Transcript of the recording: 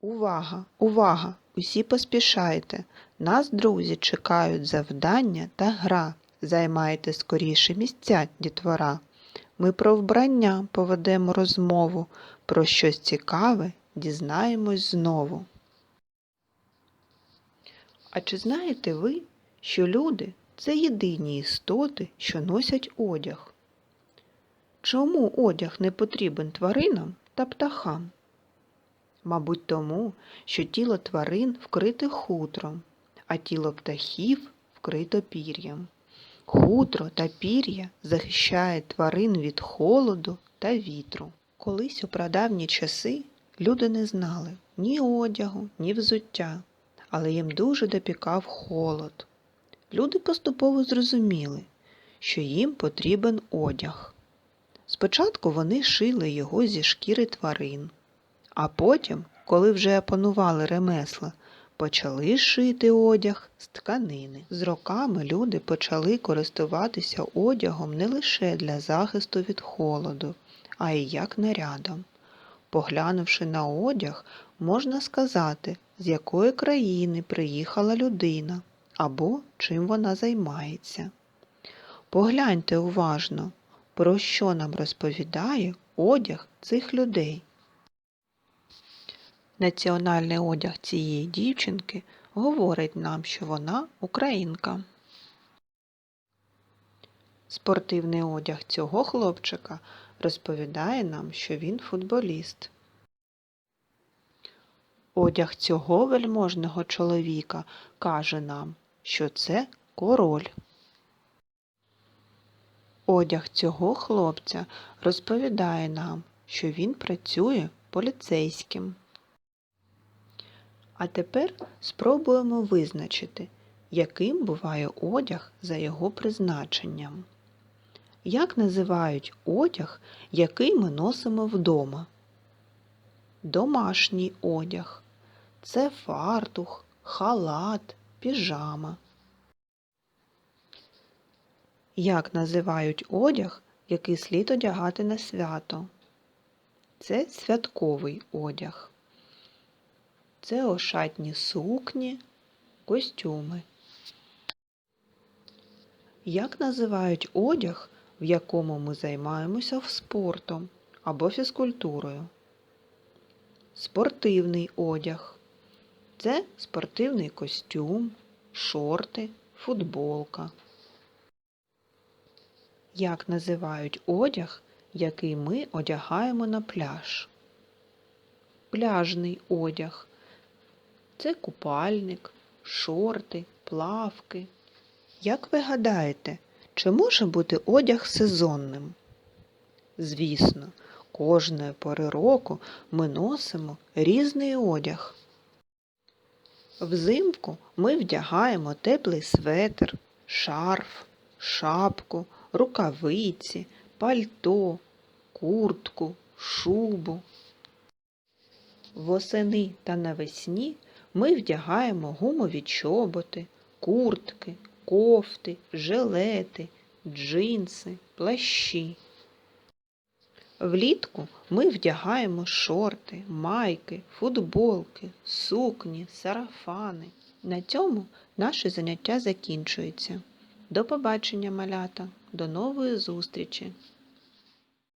Увага, увага! Усі поспішайте. Нас, друзі, чекають завдання та гра. Займайте скоріше місця, дітвора. Ми про вбрання поведемо розмову, про щось цікаве дізнаємось знову. А чи знаєте ви, що люди це єдині істоти, що носять одяг? Чому одяг не потрібен тваринам та птахам? Мабуть, тому, що тіло тварин вкрите хутром, а тіло птахів вкрито пір'ям. Хутро та пір'я захищає тварин від холоду та вітру. Колись у прадавні часи люди не знали ні одягу, ні взуття, але їм дуже допікав холод. Люди поступово зрозуміли, що їм потрібен одяг. Спочатку вони шили його зі шкіри тварин, а потім, коли вже опанували ремесла, почали шити одяг з тканини. З роками люди почали користуватися одягом не лише для захисту від холоду, а й як нарядом. Поглянувши на одяг, можна сказати, з якої країни приїхала людина або чим вона займається. Погляньте уважно, про що нам розповідає одяг цих людей. Національний одяг цієї дівчинки говорить нам, що вона українка. Спортивний одяг цього хлопчика розповідає нам, що він футболіст. Одяг цього вельможного чоловіка каже нам, що це король. Одяг цього хлопця розповідає нам, що він працює поліцейським. А тепер спробуємо визначити, яким буває одяг за його призначенням. Як називають одяг, який ми носимо вдома? Домашній одяг. Це фартух, халат, піжама. Як називають одяг, який слід одягати на свято? Це святковий одяг. Це ошатні сукні, костюми. Як називають одяг, в якому ми займаємося спортом або фізкультурою? Спортивний одяг. Це спортивний костюм, шорти, футболка. Як називають одяг, який ми одягаємо на пляж? Пляжний одяг. Це купальник, шорти, плавки. Як ви гадаєте, чи може бути одяг сезонним? Звісно, кожної пори року ми носимо різний одяг. Взимку ми вдягаємо теплий светр, шарф, шапку, рукавиці, пальто, куртку, шубу. Восени та навесні ми вдягаємо гумові чоботи, куртки, кофти, жилети, джинси, плащі. Влітку ми вдягаємо шорти, майки, футболки, сукні, сарафани. На цьому наше заняття закінчується. До побачення, малята, до нової зустрічі!